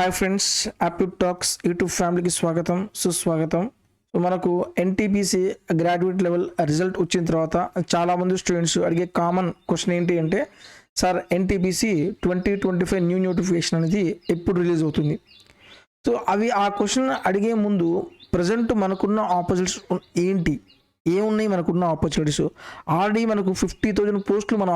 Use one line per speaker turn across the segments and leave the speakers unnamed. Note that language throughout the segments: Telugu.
Hi friends aptive talks YouTube ఫ్యామిలీకి స్వాగతం సుస్వాగతం. సో మనకు ఎన్టీపీసీ గ్రాడ్యుయేట్ లెవెల్ రిజల్ట్ వచ్చిన తర్వాత చాలామంది స్టూడెంట్స్ అడిగే కామన్ క్వశ్చన్ ఏంటి అంటే sir NTPC twenty twenty five new notification అనేది ఎప్పుడు రిలీజ్ అవుతుంది? సో అవి ఆ క్వశ్చన్ అడిగే ముందు ప్రజెంట్ మనకున్న ఆపోజిట్స్ ఏంటి? ఏమున్నాయి మనకున్న ఆపర్చునిటీస్ ఆల్రెడీ మనకు ఫిఫ్టీ థౌజండ్ పోస్టులు మన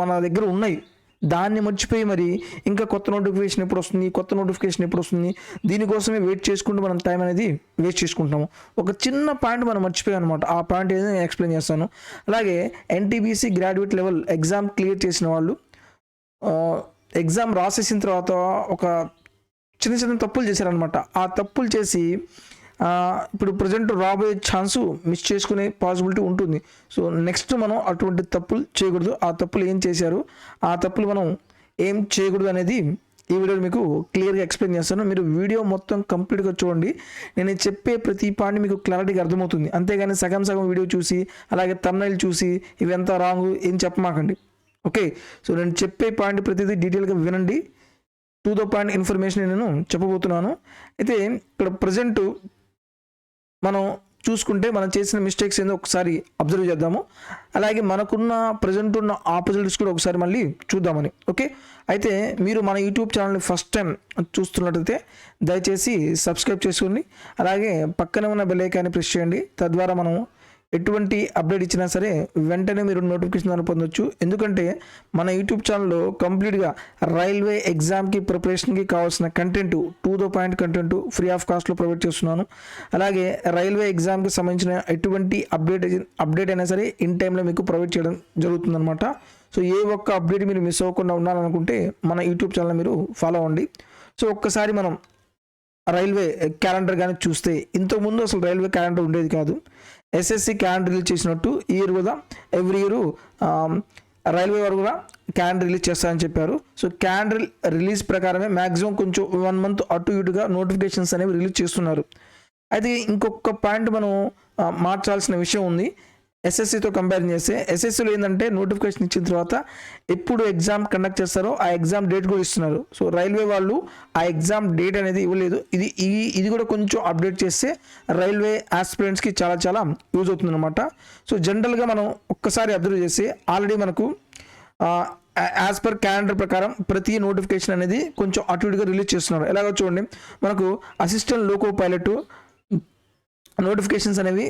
మన దగ్గర ఉన్నాయి. దాన్ని మర్చిపోయి మరి ఇంకా కొత్త నోటిఫికేషన్ ఎప్పుడు వస్తుంది? కొత్త నోటిఫికేషన్ ఎప్పుడు వస్తుంది? దీనికోసమే వెయిట్ చేసుకుంటూ మనం టైం అనేది వేస్ట్ చేసుకుంటాము ఒక చిన్న పాయింట్ మనం మర్చిపోయాం అనమాట ఆ పాయింట్ ఏదైనా నేను ఎక్స్ప్లెయిన్ చేస్తాను. అలాగే NTPC graduate level exam clear చేసిన వాళ్ళు ఎగ్జామ్ రాసేసిన తర్వాత ఒక చిన్న చిన్న తప్పులు చేశారనమాట ఆ తప్పులు చేసి ఇప్పుడు ప్రజెంట్ రాబోయే ఛాన్సు మిస్ చేసుకునే పాసిబిలిటీ ఉంటుంది. సో నెక్స్ట్ మనం అటువంటి తప్పులు చేయకూడదు. ఆ తప్పులు ఏం చేశారు? ఆ తప్పులు మనం ఏం చేయకూడదు అనేది ఈ వీడియోలో మీకు క్లియర్గా ఎక్స్ప్లెయిన్ చేస్తాను. మీరు వీడియో మొత్తం కంప్లీట్గా చూడండి. నేను చెప్పే ప్రతి పాయింట్ మీకు క్లారిటీగా అర్థమవుతుంది. అంతేగాని సగం సగం వీడియో చూసి అలాగే తమ్నైల్ చూసి ఇవంతా రాంగ్ ఏం చెప్పమాకండి. ఓకే సో నేను చెప్పే పాయింట్ ప్రతిదీ డీటెయిల్గా వినండి. టు ద పాయింట్ ఇన్ఫర్మేషన్ నేను చెప్పబోతున్నాను. అయితే ఇక్కడ ప్రజెంట్ మనం చూసుకుంటే మనం చేసిన మిస్టేక్స్ ఏందో ఒకసారి అబ్జర్వ్ చేద్దాము. అలాగే మనకున్న ప్రజెంట్ ఉన్న ఆపర్చునిటీస్ కూడా ఒకసారి మళ్ళీ చూద్దామని. ఓకే అయితే మీరు మన యూట్యూబ్ ఛానల్ని ఫస్ట్ టైం చూస్తున్నట్టయితే దయచేసి సబ్స్క్రైబ్ చేసుకోండి అలాగే పక్కనే ఉన్న బెల్ ఐకాన్ని ప్రెస్ చేయండి. తద్వారా మనం ఎటువంటి అప్డేట్ ఇచ్చినా సరే వెంటనే మీరు నోటిఫికేషన్ ద్వారా పొందొచ్చు. ఎందుకంటే మన యూట్యూబ్ ఛానల్లో కంప్లీట్గా రైల్వే ఎగ్జామ్కి ప్రిపరేషన్కి కావాల్సిన content to the point content free of కాస్ట్లో ప్రొవైడ్ చేస్తున్నాను. అలాగే రైల్వే ఎగ్జామ్కి సంబంధించిన ఎటువంటి అప్డేట్ అప్డేట్ అయినా సరే ఇన్ టైంలో మీకు ప్రొవైడ్ చేయడం జరుగుతుందన్నమాట. సో ఏ ఒక్క అప్డేట్ మీరు మిస్ అవ్వకుండా ఉండాలనుకుంటే మన యూట్యూబ్ ఛానల్ మీరు ఫాలో అవ్వండి. సో ఒక్కసారి మనం రైల్వే క్యాలెండర్ కానీ చూస్తే ఇంతకుముందు అసలు రైల్వే క్యాలెండర్ ఉండేది కాదు. ఎస్ఎస్సి క్యాన్ రిలీజ్ చేసినట్టు ఈ ఇయర్ కూడా ఎవ్రీ ఇయర్ రైల్వే వారు కూడా క్యాలెండర్ రిలీజ్ చేస్తారని చెప్పారు. సో క్యాలెండర్ రిలీజ్ ప్రకారమే మ్యాక్సిమం కొంచెం వన్ మంత్ అటు ఇటుగా నోటిఫికేషన్స్ అనేవి రిలీజ్ చేస్తున్నారు. అయితే ఇంకొక పాయింట్ మనం uh, మార్చాల్సిన విషయం ఉంది. ఎస్ఎస్సితో కంపేర్ చేస్తే ఎస్ఎస్సిలో ఏంటంటే నోటిఫికేషన్ ఇచ్చిన తర్వాత ఎప్పుడు ఎగ్జామ్ కండక్ట్ చేస్తారో ఆ ఎగ్జామ్ డేట్ కూడా ఇస్తున్నారు. సో రైల్వే వాళ్ళు ఆ ఎగ్జామ్ డేట్ అనేది ఇవ్వలేదు. ఇది ఇది ఇది కూడా కొంచెం అప్డేట్ చేస్తే రైల్వే ఆస్పిరెంట్స్కి చాలా చాలా యూజ్ అవుతుందన్నమాట. సో జనరల్గా మనం ఒక్కసారి అబ్జర్వ్ చేస్తే ఆల్రెడీ మనకు యాజ్ పర్ క్యాలెండర్ ప్రకారం ప్రతి నోటిఫికేషన్ అనేది కొంచెం అటు ఇటుగా రిలీజ్ చేస్తున్నారు. ఎలాగో చూడండి మనకు అసిస్టెంట్ లోకో పైలట్ నోటిఫికేషన్స్ అనేవి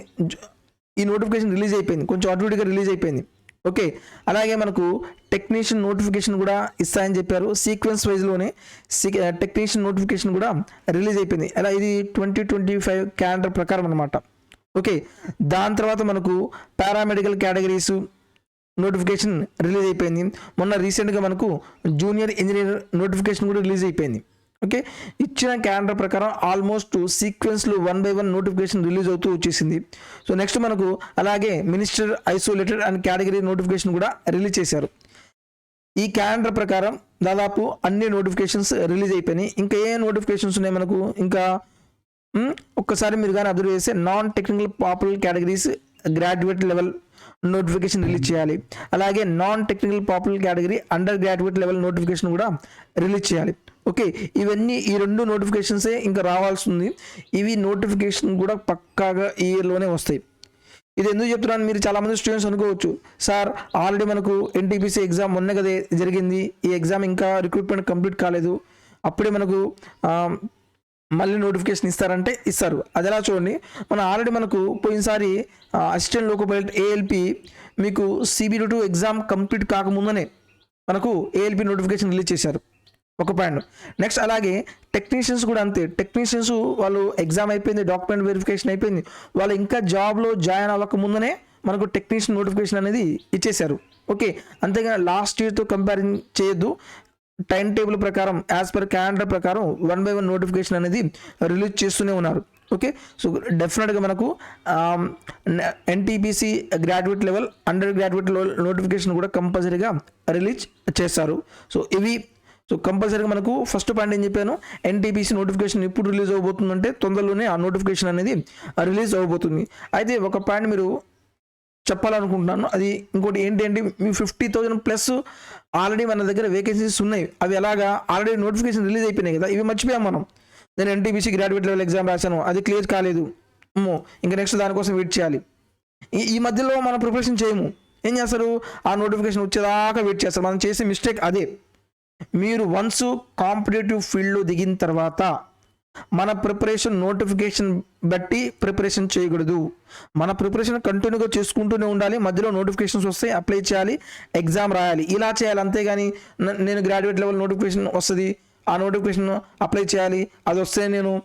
ఈ నోటిఫికేషన్ రిలీజ్ అయిపోయింది. కొంచెం అటు రిలీజ్ అయిపోయింది. ఓకే అలాగే మనకు టెక్నీషియన్ నోటిఫికేషన్ కూడా ఇస్తాయని చెప్పారు. సీక్వెన్స్ వైజ్లోనే టెక్నీషియన్ నోటిఫికేషన్ కూడా రిలీజ్ అయిపోయింది. అలా ఇది ట్వంటీ ట్వంటీ ఫైవ్ క్యాలెండర్ ప్రకారం అనమాట ఓకే దాని తర్వాత మనకు పారామెడికల్ కేటగిరీస్ నోటిఫికేషన్ రిలీజ్ అయిపోయింది. మొన్న రీసెంట్గా మనకు జూనియర్ ఇంజనీర్ నోటిఫికేషన్ కూడా రిలీజ్ అయిపోయింది. ఓకే? ఇచ్చిన క్యాలెండర్ ప్రకారం almost సీక్వెన్స్లో one by one notification release అవుతూ వచ్చేసింది. సో నెక్స్ట్ మనకు అలాగే minister isolated and category notification కూడా రిలీజ్ చేశారు. ఈ క్యాలెండర్ ప్రకారం దాదాపు అన్ని నోటిఫికేషన్స్ రిలీజ్ అయిపోయినాయి. ఇంకా ఏ నోటిఫికేషన్స్ ఉన్నాయి మనకు? ఇంకా ఒక్కసారి మీరు కానీ అబ్జర్వ్ చేస్తే non technical popular categories graduate level notification release చేయాలి. అలాగే non technical popular category under graduate level notification కూడా రిలీజ్ చేయాలి. ఓకే ఇవన్నీ ఈ రెండు నోటిఫికేషన్సే ఇంకా రావాల్సి ఉంది ఇవి నోటిఫికేషన్ కూడా పక్కాగా ఈ ఇయర్లోనే వస్తాయి. ఇది ఎందుకు చెప్తున్నాను? మీరు చాలామంది స్టూడెంట్స్ అనుకోవచ్చు. సార్ ఆల్రెడీ మనకు ఎన్టీపీసీ ఎగ్జామ్ మొన్న కదే జరిగింది. ఈ ఎగ్జామ్ ఇంకా రిక్రూట్మెంట్ కంప్లీట్ కాలేదు. అప్పుడే మనకు మళ్ళీ నోటిఫికేషన్ ఇస్తారంటే ఇస్తారు. అది ఎలా చూడండి? మన ఆల్రెడీ మనకు పోయినసారి అసిస్టెంట్ లోకో పైలట్ ఏఎల్పి మీకు సిబిడి టూ ఎగ్జామ్ కంప్లీట్ కాకముందనే మనకు ఏఎల్పి నోటిఫికేషన్ రిలీజ్ చేశారు. ఒక పాయింట్ నెక్స్ట్ అలాగే టెక్నీషియన్స్ కూడా అంతే. టెక్నీషియన్స్ వాళ్ళు ఎగ్జామ్ అయిపోయింది డాక్యుమెంట్ వెరిఫికేషన్ అయిపోయింది. వాళ్ళు ఇంకా జాబ్లో జాయిన్ అవ్వక ముందనే మనకు టెక్నీషియన్ నోటిఫికేషన్ అనేది ఇచ్చేశారు. ఓకే అంతేగాని లాస్ట్ ఇయర్తో కంపేరింగ్ చేయొద్దు. టైం టేబుల్ ప్రకారం యాజ్ పర్ క్యాలెండర్ ప్రకారం వన్ బై వన్ నోటిఫికేషన్ అనేది రిలీజ్ చేస్తూనే ఉన్నారు. ఓకే సో డెఫినెట్గా మనకు NTPC graduate level under graduate notification కూడా కంపల్సరీగా రిలీజ్ చేస్తారు. సో ఇవి సో కంపల్సరీగా మనకు ఫస్ట్ పాయింట్ ఏం చెప్పాను? ఎన్టీపీసీ నోటిఫికేషన్ ఎప్పుడు రిలీజ్ అవ్వబోతుందంటే తొందరలోనే ఆ నోటిఫికేషన్ అనేది రిలీజ్ అవ్వబోతుంది. అయితే ఒక పాయింట్ మీరు చెప్పాలనుకుంటున్నాను. అది ఇంకోటి ఏంటి అంటే మీ ఫిఫ్టీ థౌజండ్ ప్లస్ ఆల్రెడీ మన దగ్గర వేకెన్సీస్ ఉన్నాయి. అవి ఎలాగా? ఆల్రెడీ నోటిఫికేషన్ రిలీజ్ అయిపోయినాయి కదా ఇవి మర్చిపోయాం మనం. నేను ఎన్టీబీసీ గ్రాడ్యుయేట్ లెవెల్ ఎగ్జామ్ రాశాను అది క్లియర్ కాలేదు. ఇంకా నెక్స్ట్ దానికోసం వెయిట్ చేయాలి. ఈ ఈ మధ్యలో మనం ప్రిపరేషన్ చేయము. ఏం చేస్తారు? ఆ నోటిఫికేషన్ వచ్చేదాకా వెయిట్ చేస్తారు. మనం చేసే మిస్టేక్ అదే. మీరు వన్స్ కాంపిటేటివ్ ఫీల్డ్లో దిగిన తర్వాత మన ప్రిపరేషన్ నోటిఫికేషన్ బట్టి ప్రిపరేషన్ చేయకూడదు. మన ప్రిపరేషన్ కంటిన్యూగా చేసుకుంటూనే ఉండాలి. మధ్యలో నోటిఫికేషన్స్ వస్తే అప్లై చేయాలి. ఎగ్జామ్ రాయాలి. ఇలా చేయాలి. అంతేగాని నేను గ్రాడ్యుయేట్ లెవెల్ నోటిఫికేషన్ వస్తుంది. ఆ నోటిఫికేషన్ అప్లై చేయాలి. అది వస్తే నేను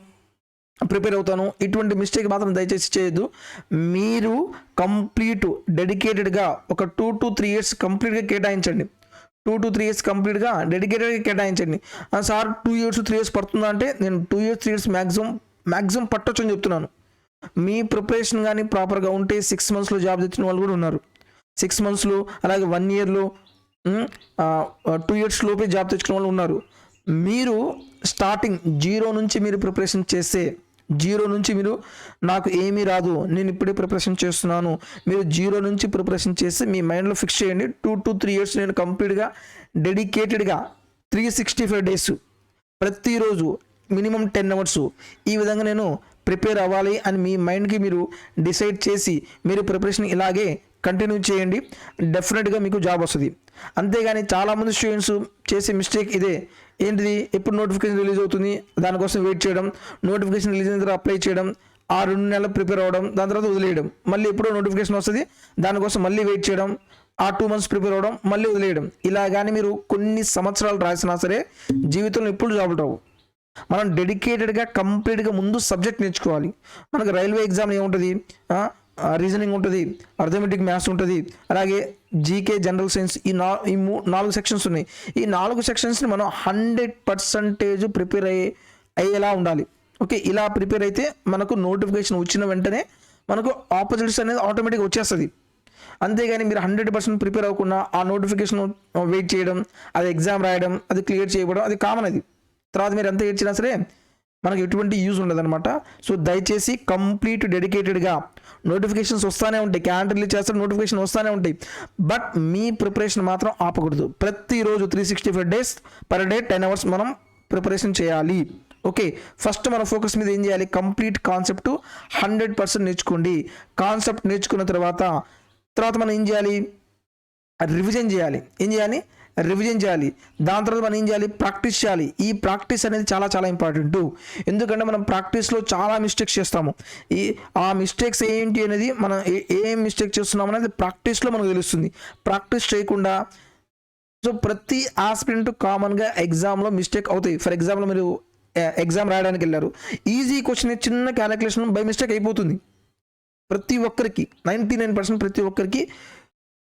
ప్రిపేర్ అవుతాను. ఇటువంటి మిస్టేక్ మాత్రం దయచేసి చేయొద్దు. మీరు కంప్లీట్ డెడికేటెడ్గా ఒక టూ టు త్రీ ఇయర్స్ కంప్లీట్గా కేటాయించండి. టూ టు త్రీ ఇయర్స్ కంప్లీట్గా డెడికేటెడ్గా కేటాయించండి. ఆ, sir two years three years పడుతుందా అంటే నేను two years three years maximum maximum పట్టొచ్చు అని చెప్తున్నాను. మీ ప్రిపరేషన్ కానీ ప్రాపర్గా ఉంటే సిక్స్ మంత్స్లో జాబ్ తెచ్చిన వాళ్ళు కూడా ఉన్నారు. సిక్స్ మంత్స్లో అలాగే వన్ ఇయర్లో టూ ఇయర్స్ లోపే జాబ్ తెచ్చుకున్న వాళ్ళు ఉన్నారు. మీరు స్టార్టింగ్ జీరో నుంచి మీరు ప్రిపరేషన్ చేస్తే జీరో నుంచి మీరు నాకు ఏమీ రాదు నేను ఇప్పుడే ప్రిపరేషన్ చేస్తున్నాను. మీరు జీరో నుంచి ప్రిపరేషన్ చేసి మీ మైండ్లో ఫిక్స్ చేయండి. టూ టు త్రీ ఇయర్స్ నేను కంప్లీట్గా డెడికేటెడ్గా త్రీ సిక్స్టీ ఫైవ్ డేస్ ప్రతిరోజు మినిమం టెన్ అవర్స్ ఈ విధంగా నేను ప్రిపేర్ అవ్వాలి అని మీ మైండ్కి మీరు డిసైడ్ చేసి మీరు ప్రిపరేషన్ ఇలాగే కంటిన్యూ చేయండి. డెఫినెట్గా మీకు జాబ్ వస్తుంది. అంతేగాని చాలామంది స్టూడెంట్స్ చేసే మిస్టేక్ ఇదే. ఏంటిది? ఎప్పుడు నోటిఫికేషన్ రిలీజ్ అవుతుంది? దానికోసం వెయిట్ చేయడం నోటిఫికేషన్ రిలీజ్ అయిన తర్వాత అప్లై చేయడం ఆ రెండు నెలలు ప్రిపేర్ అవ్వడం దాని తర్వాత వదిలేయడం మళ్ళీ ఎప్పుడో నోటిఫికేషన్ వస్తుంది దానికోసం మళ్ళీ వెయిట్ చేయడం ఆ టూ మంత్స్ ప్రిపేర్ అవ్వడం మళ్ళీ వదిలేయడం. ఇలా కానీ మీరు కొన్ని సంవత్సరాలు రాసినా సరే జీవితంలో ఎప్పుడు జాబులు రావు. మనం డెడికేటెడ్గా కంప్లీట్గా ముందు సబ్జెక్ట్ నేర్చుకోవాలి. మనకు రైల్వే ఎగ్జామ్ ఏముంటుంది? రీజనింగ్ ఉంటుంది అర్థమెటిక్ మ్యాథ్స్ ఉంటుంది అలాగే జీకే జనరల్ సైన్స్ ఈ నా ఈ మూ నాలుగు సెక్షన్స్ ఉన్నాయి. ఈ నాలుగు సెక్షన్స్ని మనం హండ్రెడ్ పర్సంటేజ్ ప్రిపేర్ అయ్యే అయ్యేలా ఉండాలి. ఓకే ఇలా ప్రిపేర్ అయితే మనకు నోటిఫికేషన్ వచ్చిన వెంటనే మనకు ఆపర్చునిటీస్ అనేది ఆటోమేటిక్గా వచ్చేస్తుంది. అంతేగాని మీరు హండ్రెడ్ పర్సెంట్ ప్రిపేర్ అవ్వకుండా ఆ నోటిఫికేషన్ వెయిట్ చేయడం అది ఎగ్జామ్ రాయడం అది క్లియర్ చేయడం అది కామన్ అది. తర్వాత మీరు ఎంత ఏడ్చినా సరే మనకు ఎటువంటి యూజ్ ఉండదన్నమాట. సో దయచేసి కంప్లీట్ డెడికేటెడ్గా నోటిఫికేషన్స్ వస్తూనే ఉంటాయి. క్యాలెండర్ రిలీజ్ చేస్తారు నోటిఫికేషన్ వస్తూనే ఉంటాయి. బట్ మీ ప్రిపరేషన్ మాత్రం ఆపకూడదు. ప్రతిరోజు three sixty five days per day ten hours మనం ప్రిపరేషన్ చేయాలి. ఓకే ఫస్ట్ మన ఫోకస్ మీద ఏం చేయాలి? కంప్లీట్ కాన్సెప్ట్ హండ్రెడ్ పర్సెంట్ నేర్చుకోండి. కాన్సెప్ట్ నేర్చుకున్న తర్వాత తర్వాత మనం ఏం చేయాలి? రివిజన్ చేయాలి. ఏం చేయాలి? రివిజన్ చేయాలి. దాని తర్వాత మనం ఏం చేయాలి? ప్రాక్టీస్ చేయాలి. ఈ ప్రాక్టీస్ అనేది చాలా చాలా ఇంపార్టెంట్ ఎందుకంటే మనం ప్రాక్టీస్లో చాలా మిస్టేక్స్ చేస్తాము. ఈ ఆ మిస్టేక్స్ ఏంటి అనేది మనం ఏ ఏం మిస్టేక్ చేస్తున్నాం అనేది ప్రాక్టీస్లో మనకు తెలుస్తుంది. ప్రాక్టీస్ చేయకుండా సో ప్రతి ఆస్పిరెంట్ కామన్గా ఎగ్జామ్లో మిస్టేక్ అవుతాయి. ఫర్ ఎగ్జాంపుల్ మీరు ఎగ్జామ్ రాయడానికి వెళ్ళారు. ఈజీ క్వశ్చన్ చిన్న క్యాలిక్యులేషన్ బై మిస్టేక్ అయిపోతుంది. ప్రతి ఒక్కరికి నైంటీ నైన్ పర్సెంట్ ప్రతి ఒక్కరికి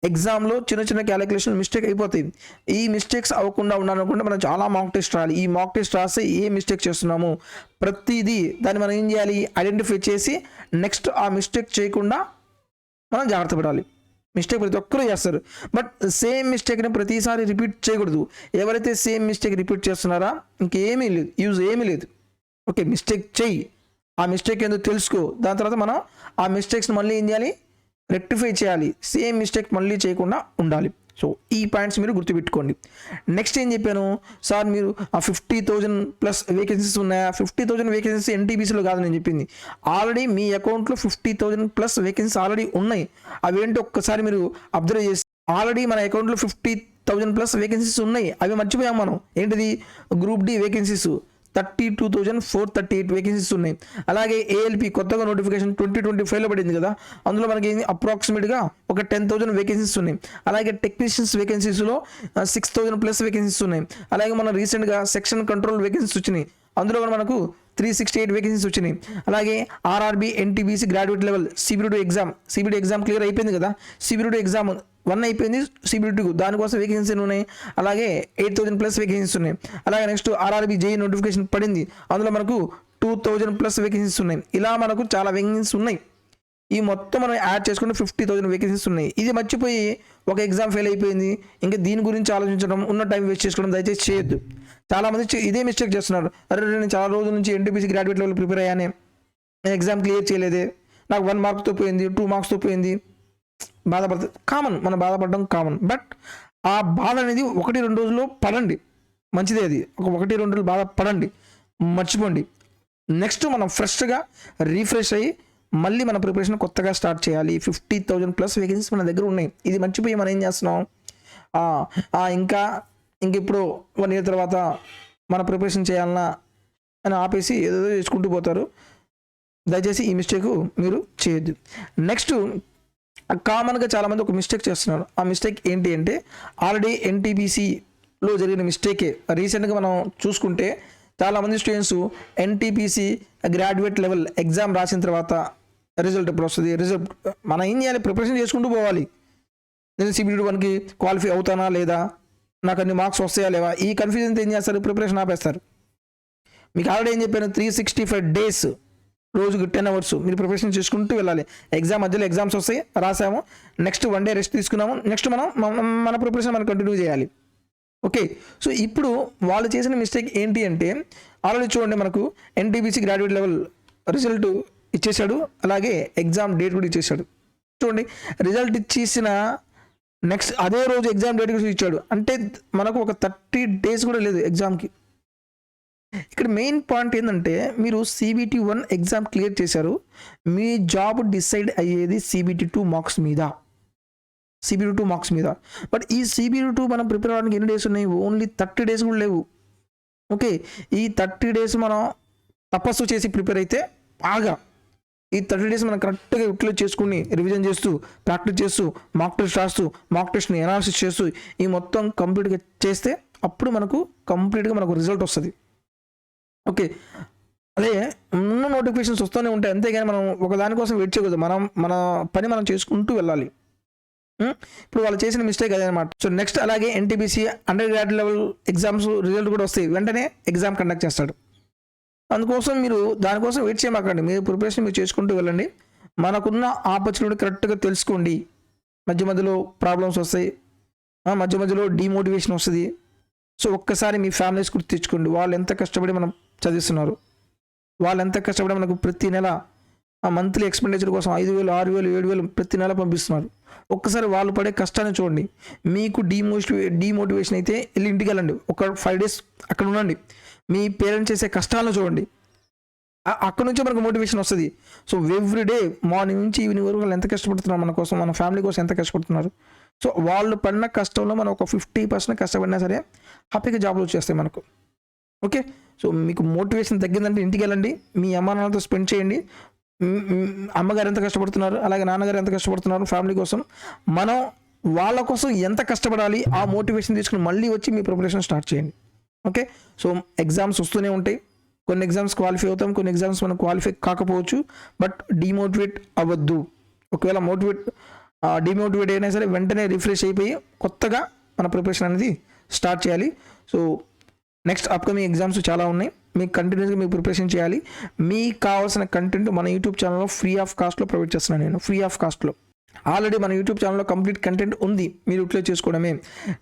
ఎగ్జామ్లో చిన్న చిన్న క్యాలిక్యులేషన్ మిస్టేక్ అయిపోతాయి. ఈ మిస్టేక్స్ అవ్వకుండా ఉండాలనుకుంటే మనం చాలా మాక్ టెస్ట్ రాయాలి. ఈ మాక్ టెస్ట్ రాస్తే ఏ మిస్టేక్ చేస్తున్నాము? ప్రతిదీ దాన్ని మనం ఏం చేయాలి? ఐడెంటిఫై చేసి నెక్స్ట్ ఆ మిస్టేక్ చేయకుండా మనం జాగ్రత్త పడాలి. మిస్టేక్ ప్రతి ఒక్కరూ చేస్తారు. బట్ సేమ్ మిస్టేక్ని ప్రతిసారి రిపీట్ చేయకూడదు. ఎవరైతే సేమ్ మిస్టేక్ రిపీట్ చేస్తున్నారా? ఇంకేమీ లేదు. యూజ్ ఏమీ లేదు. ఓకే మిస్టేక్ చెయ్యి. ఆ మిస్టేక్ ఏందో తెలుసుకో. దాని తర్వాత మనం ఆ మిస్టేక్స్ని మళ్ళీ ఏం చేయాలి? రెక్టిఫై చేయాలి. సేమ్ మిస్టేక్ మళ్ళీ చేయకుండా ఉండాలి. సో ఈ పాయింట్స్ మీరు గుర్తుపెట్టుకోండి. నెక్స్ట్ ఏం చెప్పాను? సార్ మీరు ఆ ఫిఫ్టీ థౌజండ్ ప్లస్ వేకెన్సీస్ ఉన్నాయా? ఫిఫ్టీ థౌజండ్ వేకెన్సీస్ ఎన్టీబీసీలో కాదు నేను చెప్పింది. ఆల్రెడీ మీ అకౌంట్లో fifty thousand plus vacancies already ఉన్నాయి. అవేంటి ఒక్కసారి మీరు అబ్జర్వ్ చేసి ఆల్రెడీ మన అకౌంట్లో ఫిఫ్టీ థౌజండ్ ప్లస్ వేకెన్సీస్ ఉన్నాయి. అవి మర్చిపోయాం మనం. ఏంటిది? Group D vacancies. Thirty two thousand four thirty eight vacancies ఉన్నాయి. అలాగే ఏఎల్పి కొత్తగా నోటిఫికేషన్ ట్వంటీ ట్వంటీ ఫైవ్లో పడింది కదా అందులో మనకి అప్రాక్సిమేట్గా ఒక టెన్ థౌజండ్ వేకెన్సీస్ ఉన్నాయి. అలాగే టెక్నీషియన్స్ వేకెన్సీస్లో సిక్స్ థౌజండ్ ప్లస్ వేకెన్సీస్ ఉన్నాయి. అలాగే మన రీసెంట్గా సెక్షన్ కంట్రోల్ వేకెన్సీస్ వచ్చినాయి. అందులో మనకు త్రీ సిక్స్టీ ఎయిట్ వేకెన్సీస్ వచ్చినాయి. అలాగే RRB NTPC graduate level CBT exam CBT exam clear అయిపోయింది కదా? సిబిడి ఎగ్జామ్ వన్ అయిపోయింది సిబిడి టూ దానికోసం వేకెన్సీలు ఉన్నాయి? అలాగే ఎయిట్ థౌజండ్ ప్లస్ వేకెన్సీస్ ఉన్నాయి. అలాగే నెక్స్ట్ ఆర్ఆర్బీ జేఈ నోటిఫికేషన్ పడింది. అందులో మనకు టూ థౌజండ్ ప్లస్ వేకెన్సీస్ ఉన్నాయి. ఇలా మనకు చాలా వేకెన్సీస్ ఉన్నాయి. ఈ మొత్తం మనం యాడ్ చేసుకుంటే ఫిఫ్టీ థౌసండ్ వేకెన్సీస్ ఉన్నాయి. ఇది మర్చిపోయి ఒక ఎగ్జామ్ ఫెయిల్ అయిపోయింది. ఇంకా దీని గురించి ఆలోచించడం ఉన్న టైం వేస్ట్ చేసుకోవడం దయచేసి చేయొద్దు. చాలా మంది ఇదే మిస్టేక్ చేస్తున్నారు. అరే నేను చాలా రోజుల నుంచి ఎన్టీపీసీ గ్రాడ్యుయేట్ లెవెల్ ప్రిపేర్ అయ్యానే. నేను ఎగ్జామ్ క్లియర్ చేయలేదే. నాకు వన్ మార్క్తో పోయింది టూ మార్క్స్తో పోయింది. బాధపడుతుంది కామన్ మనం బాధపడడం కామన్ బట్ ఆ బాధ అనేది ఒకటి రెండు రోజుల్లో పడండి. మంచిదే అది. ఒక ఒకటి రెండు రోజులు బాధ పడండి. మర్చిపోండి. నెక్స్ట్ మనం ఫ్రెష్గా రీఫ్రెష్ అయ్యి మళ్ళీ మన ప్రిపరేషన్ కొత్తగా స్టార్ట్ చేయాలి. ఫిఫ్టీ థౌజండ్ ప్లస్ వేకెన్సీస్ మన దగ్గర ఉన్నాయి. ఇది మర్చిపోయి మనం ఏం చేస్తున్నాం? ఇంకా ఇంక ఇప్పుడు వన్ ఇయర్ తర్వాత మన ప్రిపరేషన్ చేయాలన్నా అని ఆపేసి ఏదో చేసుకుంటూ పోతారు. దయచేసి ఈ మిస్టేక్ మీరు చేయొద్దు. నెక్స్ట్ కామన్గా చాలామంది ఒక మిస్టేక్ చేస్తున్నారు. ఆ మిస్టేక్ ఏంటి అంటే ఆల్రెడీ ఎన్టీపీసీలో జరిగిన మిస్టేకే రీసెంట్గా మనం చూసుకుంటే చాలామంది students NTPC graduate level exam రాసిన తర్వాత రిజల్ట్ ఎప్పుడు వస్తుంది? రిజల్ట్ మనం ఏం చేయాలి ప్రిపరేషన్ చేసుకుంటూ పోవాలి. నేను సిబిడి వన్కి క్వాలిఫై అవుతానా లేదా? నాకు అన్ని మార్క్స్ వస్తాయా లేవా? ఈ కన్ఫ్యూజన్తో ఏం చేస్తారు? ప్రిపరేషన్ ఆపేస్తారు. మీకు ఆల్రెడీ ఏం చెప్పాను? త్రీ సిక్స్టీ ఫైవ్ డేస్ రోజుకి టెన్ అవర్స్ మీరు ప్రిపరేషన్ చేసుకుంటూ వెళ్ళాలి. ఎగ్జామ్ మధ్యలో ఎగ్జామ్స్ వస్తాయి రాసాము. నెక్స్ట్ వన్ డే రెస్ట్ తీసుకున్నాము. నెక్స్ట్ మనం మన ప్రిపరేషన్ మనం కంటిన్యూ చేయాలి. ఓకే. సో ఇప్పుడు వాళ్ళు చేసిన మిస్టేక్ ఏంటి అంటే ఆల్రెడీ చూడండి మనకు ఎన్టీబీసీ గ్రాడ్యుయేట్ లెవెల్ రిజల్ట్ ఇచ్చేశాడు అలాగే ఎగ్జామ్ డేట్ కూడా ఇచ్చేశాడు. చూడండి రిజల్ట్ ఇచ్చేసిన నెక్స్ట్ అదే రోజు ఎగ్జామ్ డేట్ కూడా ఇచ్చాడు. అంటే మనకు ఒక థర్టీ డేస్ కూడా లేదు ఎగ్జామ్కి ఇక్కడ మెయిన్ పాయింట్ ఏంటంటే మీరు సిబిటి వన్ ఎగ్జామ్ క్లియర్ చేశారు మీ జాబ్ డిసైడ్ అయ్యేది సిబిటి టూ మార్క్స్ మీద. సిబిటి టూ మార్క్స్ మీద. బట్ ఈ సిబిటి టూ మనం ప్రిపేర్ అవ్వడానికి ఎన్ని డేస్ ఉన్నాయి? ఓన్లీ థర్టీ డేస్ కూడా లేవు. ఓకే ఈ థర్టీ డేస్ మనం తపస్సు చేసి ప్రిపేర్ అయితే బాగా. ఈ థర్టీ డేస్ మనం కరెక్ట్గా యూటిలైజ్ చేసుకుని రివిజన్ చేస్తూ ప్రాక్టీస్ చేస్తూ మాక్ టెస్ట్ రాస్తూ మాక్ టెస్ట్ని అనాలిసిస్ చేస్తూ ఈ మొత్తం కంప్లీట్గా చేస్తే అప్పుడు మనకు కంప్లీట్గా మనకు రిజల్ట్ వస్తుంది. ఓకే అదే ఉన్న నోటిఫికేషన్స్ వస్తూనే ఉంటాయి. అంతేగాని మనం ఒక దానికోసం వెయిట్ చేయకూడదు. మనం మన పని మనం చేసుకుంటూ వెళ్ళాలి. ఇప్పుడు వాళ్ళు చేసిన మిస్టేక్ అదే సో నెక్స్ట్ అలాగే NTPC under grad level exams result కూడా వస్తాయి. వెంటనే ఎగ్జామ్ కండక్ట్ చేస్తాడు. అందుకోసం మీరు దానికోసం వెయిట్ చేయమాకండి. మీరు ప్రిపరేషన్ మీరు చేసుకుంటూ వెళ్ళండి. మనకున్న ఆపర్చునిటీ కరెక్ట్గా తెలుసుకోండి. మధ్య మధ్యలో ప్రాబ్లమ్స్ వస్తాయి. మధ్య మధ్యలో డిమోటివేషన్ వస్తుంది. సో ఒక్కసారి మీ ఫ్యామిలీస్ గుర్తు తెచ్చుకోండి. వాళ్ళు ఎంత కష్టపడి మనం చదివిస్తున్నారు. వాళ్ళు ఎంత కష్టపడి మనకు ప్రతి నెల ఆ మంత్లీ ఎక్స్పెండిచర్ కోసం ఐదు వేలు ఆరు వేలు ఏడు వేలు ప్రతి నెల పంపిస్తున్నారు. ఒక్కసారి వాళ్ళు పడే కష్టాన్ని చూడండి. మీకు డిమోటివే డిమోటివేషన్ అయితే వెళ్ళి ఇంటికి వెళ్ళండి. ఒక ఫైవ్ డేస్ అక్కడ ఉండండి. మీ పేరెంట్స్ చేసే కష్టాలను చూడండి. అక్కడ నుంచే మనకు మోటివేషన్ వస్తుంది. సో ఎవ్రీ డే మార్నింగ్ నుంచి ఈవినింగ్ వరకు వాళ్ళు ఎంత కష్టపడుతున్నారు మన కోసం మన ఫ్యామిలీ కోసం ఎంత కష్టపడుతున్నారు. సో వాళ్ళు పడిన కష్టంలో మనం ఒక ఫిఫ్టీ పర్సెంట్ కష్టపడినా సరే హ్యాపీగా జాబ్లు వచ్చేస్తాయి మనకు. ఓకే సో మీకు మోటివేషన్ తగ్గిందంటే ఇంటికి వెళ్ళండి. మీ అమ్మానాన్నతో స్పెండ్ చేయండి. అమ్మగారు ఎంత కష్టపడుతున్నారు? అలాగే నాన్నగారు ఎంత కష్టపడుతున్నారు? ఫ్యామిలీ కోసం మనం వాళ్ళ కోసం ఎంత కష్టపడాలి? ఆ మోటివేషన్ తీసుకుని మళ్ళీ వచ్చి మీ ప్రిపరేషన్ స్టార్ట్ చేయండి. ఓకే? సో ఎగ్జామ్స్ వస్తూనే ఉంటాయి. కొన్ని ఎగ్జామ్స్ క్వాలిఫై అవుతాం కొన్ని ఎగ్జామ్స్ మనం క్వాలిఫై కాకపోవచ్చు బట్ డిమోటివేట్ అవ్వద్దు. ఒకవేళ మోటివేట్ డిమోటివేట్ అయినా సరే వెంటనే రిఫ్రెష్ అయిపోయి కొత్తగా మన ప్రిపరేషన్ అనేది స్టార్ట్ చేయాలి. సో నెక్స్ట్ అప్కమింగ్ ఎగ్జామ్స్ చాలా ఉన్నాయి. మీకు కంటిన్యూస్గా మీకు ప్రిపరేషన్ చేయాలి. మీకు కావాల్సిన కంటెంట్ మన యూట్యూబ్ ఛానల్లో ఫ్రీ ఆఫ్ కాస్ట్లో ప్రొవైడ్ చేస్తున్నాను నేను. ఫ్రీ ఆఫ్ కాస్ట్లో ఆల్రెడీ మన యూట్యూబ్ ఛానల్లో కంప్లీట్ కంటెంట్ ఉంది. మీరు యూటిలైజ్ చేసుకోవడమే.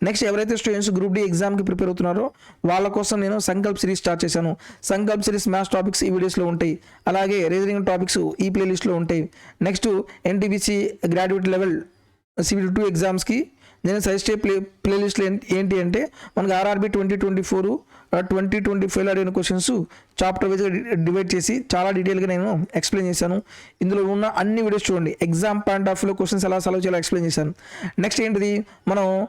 నెక్స్ట్ ఎవరైతే స్టూడెంట్స్ గ్రూప్ డి ఎగ్జామ్కి ప్రిపేర్ అవుతున్నారో వాళ్ళ కోసం నేను సంకల్ప్ సిరీస్ స్టార్ట్ చేశాను. సంకల్ప్ సిరీస్ మ్యాథ్స్ టాపిక్స్ ఈ వీడియోస్లో ఉంటాయి. అలాగే రీజనింగ్ టాపిక్స్ ఈ ప్లేలిస్ట్లో ఉంటాయి. నెక్స్ట్ ఎన్టీబీసీ గ్రాడ్యుయేట్ లెవెల్ సివిల్ టూ ఎగ్జామ్స్కి నేను సజెస్ట్ ప్లే ప్లేలిస్ట్లో ఏంటి అంటే మనకి RRB twenty twenty four twenty twenty ఫైవ్లో అడిగిన క్వశ్చన్స్ చాప్టర్ వైజ్గా డివైడ్ చేసి చాలా డీటెయిల్గా నేను ఎక్స్ప్లెయిన్ చేశాను. ఇందులో ఉన్న అన్ని వీడియోస్ చూడండి. ఎగ్జామ్ పాయింట్ ఆఫ్ వ్యూలో క్వశ్చన్స్ ఎలా సాల్వ్ చేయాలో ఎక్స్ప్లెయిన్ చేశాను. నెక్స్ట్ ఏంటిది? మనం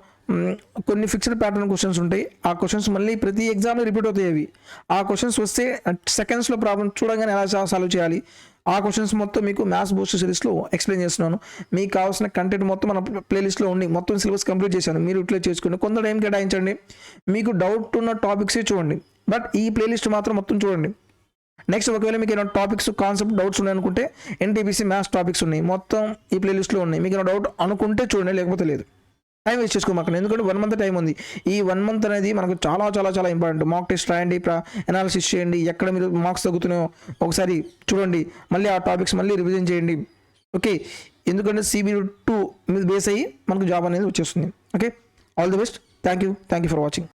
కొన్ని ఫిక్స్డ్ ప్యాటర్న్ క్వశ్చన్స్ ఉంటాయి. ఆ క్వశ్చన్స్ మళ్ళీ ప్రతి ఎగ్జామ్లో రిపీట్ అవుతాయి అవి. ఆ క్వశ్చన్స్ వస్తే సెకండ్స్లో ప్రాబ్లం చూడగానే ఎలా సాల్వ్ చేయాలి? ఆ క్వశ్చన్స్ మొత్తం మీకు మ్యాథ్స్ బూస్ట్ సిరీస్లో ఎక్స్ప్లెయిన్ చేస్తున్నాను. మీకు కావాల్సిన కంటెంట్ మొత్తం మన ప్లేలిస్ట్లో ఉంది మొత్తం సిలబస్ కంప్లీట్ చేశాను. మీరు ఇట్లా చేసుకోండి. కొంత ఏం కేటాయించండి? మీకు డౌట్ ఉన్న టాపిక్సే చూడండి. బట్ ఈ ప్లేలిస్ట్ మాత్రం మొత్తం చూడండి. నెక్స్ట్ ఒకవేళ మీకు ఏమైనా టాపిక్స్ కాన్సెప్ట్ డౌట్స్ ఉన్నాయి అనుకుంటే ఎన్టీపీసీ మ్యాథ్స్ టాపిక్స్ ఉన్నాయి. మొత్తం ఈ ప్లేలిస్ట్లో ఉన్నాయి. మీకు ఏమైనా డౌట్ అనుకుంటే చూడండి లేకపోతే లేదు. టైం వేస్ట్ చేసుకోమాకండి. ఎందుకంటే వన్ మంత్ టైం ఉంది. ఈ వన్ మంత్ అనేది మనకు చాలా చాలా చాలా ఇంపార్టెంట్ మాక్ టెస్ట్ రాయండి అనాలిసిస్ చేయండి ఎక్కడ మీరు మార్క్స్ తగ్గుతున్నాయో ఒకసారి చూడండి. మళ్ళీ ఆ టాపిక్స్ మళ్ళీ రివిజన్ చేయండి. ఓకే ఎందుకంటే సిబి టూ మీద బేస్ అయ్యి మనకు జాబ్ అనేది వచ్చేస్తుంది. Okay all the best thank you thank you for watching